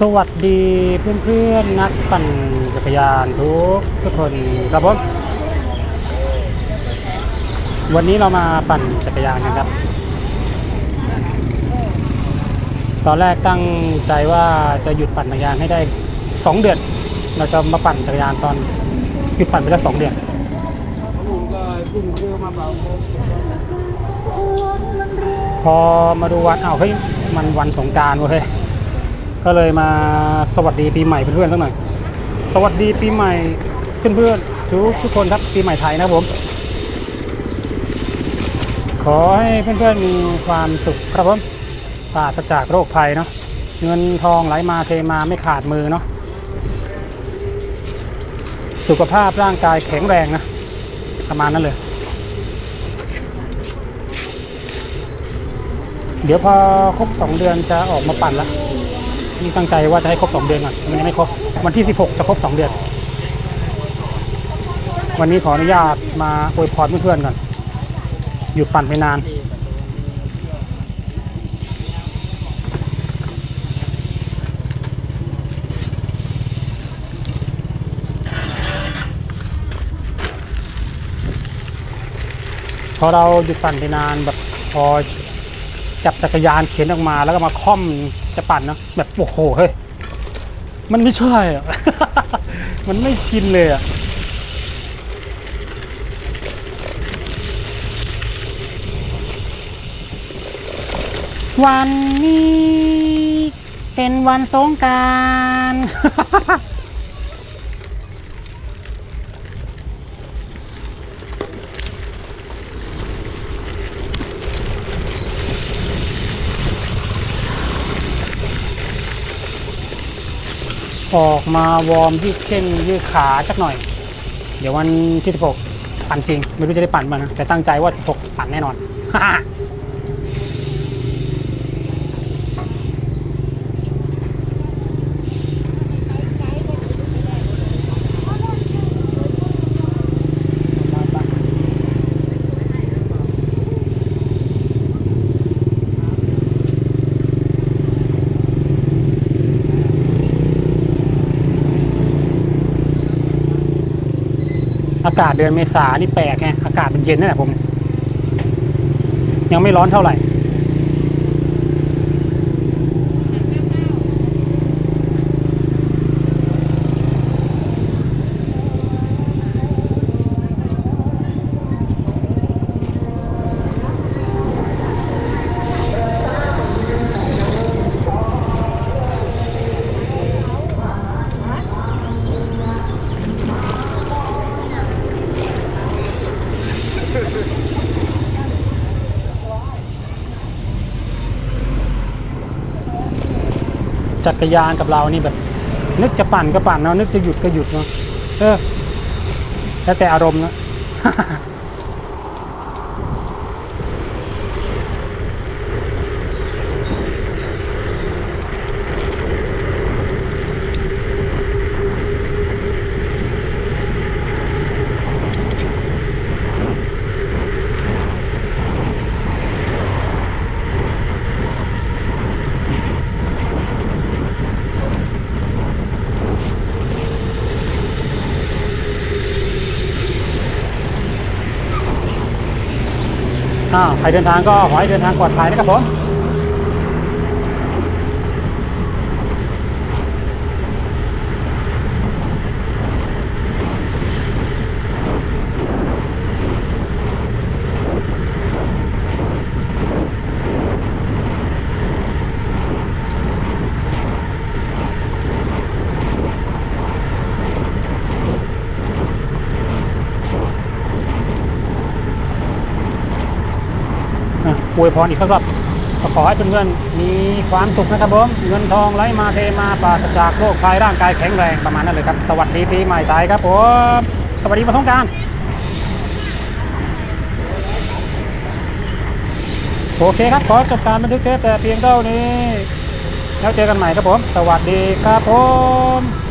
สวัสดีเพื่อนๆนักปั่นจักรยานทุกทุกคนครับผมวันนี้เรามาปั่นจักรยานกันครับ ตอนแรกตั้งใจว่าจะหยุดปั่นจักรยานให้ได้ 2 เดือน เราจะมาปั่นจักรยานตอนหยุดปั่นไปได้2เดือนผมก็นเครื่องเปล่าพอมาดูวันอ้าวเฮ้ยมันวันสงกรารเว้ย ก็เลยมาสวัสดีปีใหม่เพื่อนๆสักหน่อย สวัสดีปีใหม่เพื่อนๆทุกทุกคนครับปีใหม่ไทยนะครับผม ขอให้เพื่อนๆมีความสุขครับผมปราศจากโรคภัยเนาะเงินทองไหลมาเทมาไม่ขาดมือเนาะสุขภาพร่างกายแข็งแรงนะประมาณนั้นเลย เดี๋ยวพอครบ2เดือนจะออกมาปั่นละ นี่ตั้งใจว่าจะให้ครบ 2 เดือนก่อนมันยังไม่ครบ วันที่ 16 จะครบ 2 เดือน วันนี้ขออนุญาตมาอวยพรเพื่อนๆก่อน หยุดปั่นไปนาน พอเราหยุดปั่นไปนานแบบพอจับจักรยานเข็นออกมาแล้วก็มาค่อม จะปั่นเนาะแบบโอ้โหเฮ้ยมันไม่ใช่อะ มันไม่ชินเลยอะวันนี้เป็นวันสงการ ออกมาวอร์มยืดเข่นยืดขาจักหน่อย เดี๋ยววันที่16ปั่นจริง ไม่รู้จะได้ปั่นมานะ แต่ตั้งใจว่า16ปั่นแน่นอนากาศเดือนเมษานี่แปลกไงอากาศมันเย็นนั่นแหละผม ยังไม่ร้อนเท่าไหร่ จักรยานกับเรานี่แบบ นึกจะปั่นก็ปั่นเนาะนึกจะหยุดก็หยุดเนาะเออแล้วแต่อารมณ์เนาะ ใครเดินทางก็ขอให้เดินทางปลอดภัยนะครับผม อวยพรอีกสักรอบก็ขอให้เพื่อนๆมีความสุขนะครับผมเงินทองไหลมาเทมาปราศจากโรคภัยร่างกายแข็งแรงประมาณนั้นเลยครับสวัสดีปีใหม่ไทยครับผมสวัสดีมาสงการโอเคครับขอจบการบันทึกเทปแต่เพียงเท่านี้ แล้วเจอกันใหม่ครับผม สวัสดีครับผม